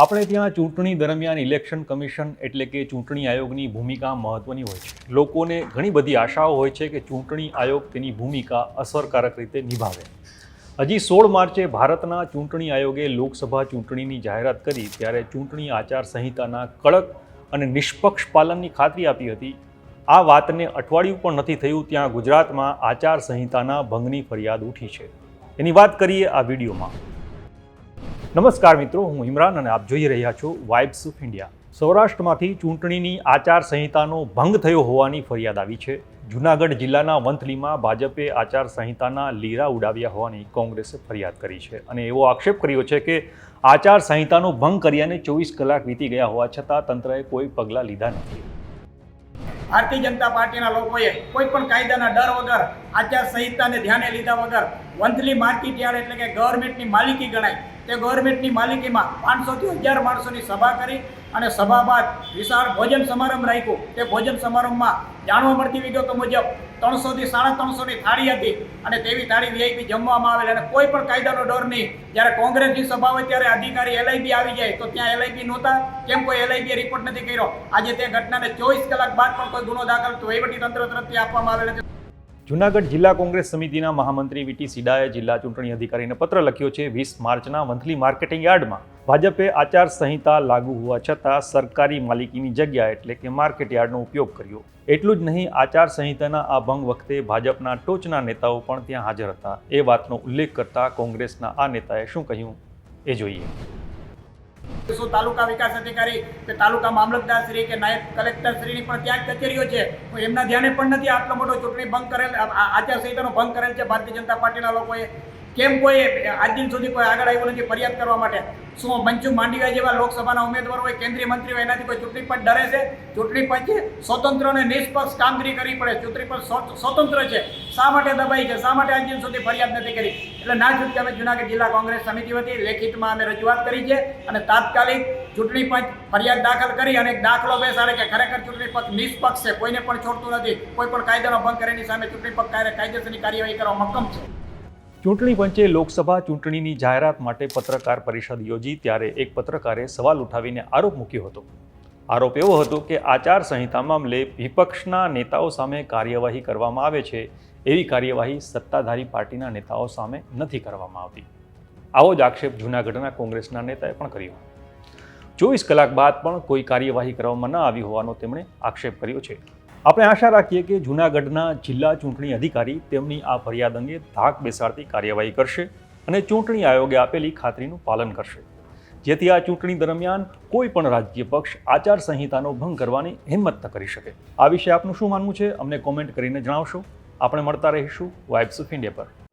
આપણે ત્યાં ચૂંટણી દરમિયાન ઇલેક્શન કમિશન એટલે કે ચૂંટણી આયોગની ભૂમિકા મહત્વની હોય છે. લોકોને ઘણી બધી આશાઓ હોય છે કે ચૂંટણી આયોગ તેની ભૂમિકા અસરકારક રીતે નિભાવે. હજી સોળ માર્ચે ભારતના ચૂંટણી આયોગે લોકસભા ચૂંટણીની જાહેરાત કરી ત્યારે ચૂંટણી આચાર સંહિતાના કડક અને નિષ્પક્ષ પાલનની ખાતરી આપી હતી. આ વાતને અઠવાડિયું પણ નથી થયું ત્યાં ગુજરાતમાં આચાર સંહિતાના ભંગની ફરિયાદ ઉઠી છે. એની વાત કરીએ આ વિડીયોમાં. નમસ્કાર મિત્રો, હું ઇમરાન અને આપ જોઈ રહ્યા છો વાઇબ્સ ઓફ ઇન્ડિયા સૌરાષ્ટ્રમાંથી ચૂંટણીની આચાર સંહિતાનો ભંગ થયો હોવાની ફરિયાદ આવી છે. જૂનાગઢ જિલ્લાના વંથલીમાં ભાજપે આચાર સંહિતાના લીરા ઉડાવ્યા હોવાની કોંગ્રેસે ફરિયાદ કરી છે અને એવો આક્ષેપ કર્યો છે કે આચાર સંહિતાનો ભંગ કર્યાને ચોવીસ કલાક વીતી ગયા હોવા છતાં તંત્રએ કોઈ પગલાં લીધા નથી. ભારતીય જનતા પાર્ટીના લોકોએ કોઈ પણ કાયદાના ડર વગર, આચાર સંહિતાને ધ્યાને લીધા વગર વંથલી માર્કેટ યાર્ડ એટલે કે ગવર્મેન્ટની માલિકી ગણાય. તે ગવર્મેન્ટની માલિકીમાં પાંચસોથી હજાર માણસોની સભા કરી અને સભા બાદ વિશાળ ભોજન સમારંભ રાખ્યું. તે ભોજન સમારંભમાં જાણવા મળતી વિગતો મુજબ ત્રણસોથી સાડા ત્રણસોની થાળી હતી અને તેવી થાળી વીઆઈપી જમવામાં આવેલ અને કોઈ પણ કાયદાનો ડર નહીં. જ્યારે કોંગ્રેસની સભા હોય ત્યારે અધિકારી એલઆઈબી આવી જાય તો ત્યાં એલઆઈબી નહોતા. કેમ કોઈ એલઆઈબી રિપોર્ટ નથી કર્યો? આજે તે ઘટનાને ચોવીસ કલાક બાદ પણ કોઈ ગુનો દાખલ વહીવટી તંત્ર તરફથી આપવામાં આવેલ છે જૂનાગઢ જિલ્લા કોંગ્રેસ સમિતિના મહામંત્રી વીટી સિડાએ જિલ્લા ચૂંટણી અધિકારીને પત્ર લખ્યો છે, વીસ માર્ચના મંથલી માર્કેટિંગ યાર્ડમાં. ભાજપે આચાર સંહિતા લાગુ હોવા છતાં સરકારી માલિકીની જગ્યા એટલે કે માર્કેટ યાર્ડનો ઉપયોગ કર્યો. એટલું જ નહીં, આચાર સંહિતાના આ ભંગ વખતે ભાજપના ટોચના નેતાઓ પણ ત્યાં હાજર હતા. એ વાતનો ઉલ્લેખ કરતા કોંગ્રેસના આ નેતાએ શું કહ્યું એ જોઈએ. શું તાલુકા વિકાસ અધિકારી કે તાલુકા મામલતદાર શ્રી કે નાયબ કલેક્ટર શ્રીની પણ ત્યાં જ કચેરીઓ છે. એમના ધ્યાને પણ નથી આટલો મોટો ચૂંટણી ભંગ કરેલ આચારસંહિતાનો ભંગ કરેલ છે ભારતીય જનતા પાર્ટીના લોકોએ. કેમ કોઈ આજ દિન સુધી કોઈ આગળ આવ્યું નથી ફરિયાદ કરવા માટે? શું મંચુ માંડવિયા જેવા લોકસભાના ઉમેદવાર હોય, કેન્દ્રીય મંત્રી હોય, એનાથી કોઈ ચૂંટણી પંચ ડરે છે? ચૂંટણી પંચે સ્વતંત્ર અને નિષ્પક્ષ કામગીરી કરવી પડે. ચૂંટણી પંચ સ્વતંત્ર છે. શા માટે દબાઈ છે? શા માટે આજ દિન સુધી ફરિયાદ નથી કરી? એટલે ના છૂટકે અમે જુનાગઢ જિલ્લા કોંગ્રેસ સમિતિ વતી લેખિતમાં અમે રજૂઆત કરી છે અને તાત્કાલિક ચૂંટણી પંચ ફરિયાદ દાખલ કરી અને દાખલો બેસાડે કે ખરેખર ચૂંટણી પંચ નિષ્પક્ષ છે. કોઈને પણ છોડતું નથી. કોઈ પણ કાયદાનો ભંગ કરીને સામે ચૂંટણી પંચ કાયદે- કાયદેસરની કાર્યવાહી કરવા મક્કમ છે. ચૂંટણી પંચે લોકસભા ચૂંટણીની જાહેરાત માટે પત્રકાર પરિષદ યોજી ત્યારે એક પત્રકારે સવાલ ઉઠાવીને આરોપ મૂક્યો હતો. આરોપ એવો હતો કે આચાર સંહિતા મામલે વિપક્ષના નેતાઓ સામે કાર્યવાહી કરવામાં આવે છે, એવી કાર્યવાહી સત્તાધારી પાર્ટીના નેતાઓ સામે નથી કરવામાં આવતી. આવો જ આક્ષેપ જૂનાગઢના કોંગ્રેસના નેતાએ પણ કર્યો. ચોવીસ કલાક બાદ પણ કોઈ કાર્યવાહી કરવામાં ન આવી હોવાનો તેમણે આક્ષેપ કર્યો છે. આપણે આશા રાખીએ કે જૂનાગઢના જિલ્લા ચૂંટણી અધિકારી તેમની આ ફરિયાદ અંગે ધાક બેસાડતી કાર્યવાહી કરશે અને ચૂંટણી આયોગે આપેલી ખાતરીનું પાલન કરશે. જેથી આ ચૂંટણી દરમિયાન કોઈ પણ રાજ્ય પક્ષ આચાર સંહિતાનો ભંગ કરવાની હિંમત ન કરી શકે. આ વિશે આપનું શું માનવું છે? અમને કોમેન્ટ કરીને જણાવશો. આપણે મળતા રહીશું વાઇબ્સ ઓફ ઇન્ડિયા પર.